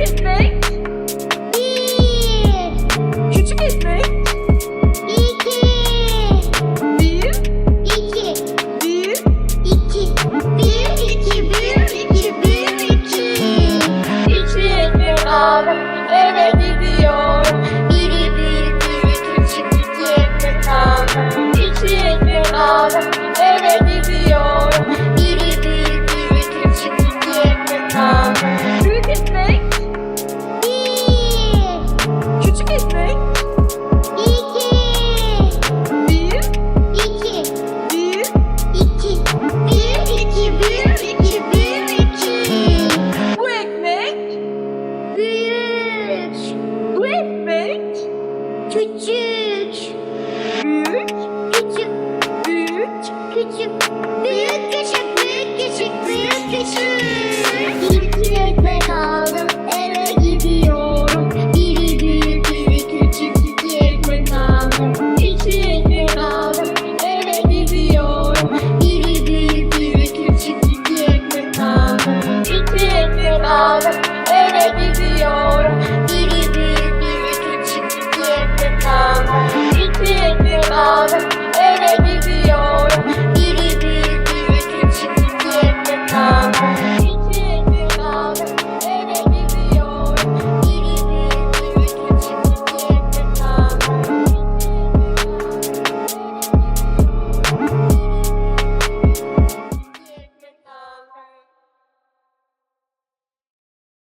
ekmek. Bir, Küçük ekmek. iki, Bir, iki, bir, iki, bir, iki, bir, iki, bir, iki. ekmek aldım eve gidiyorum. Küçük, Büyük, küçük, büyük, küçük,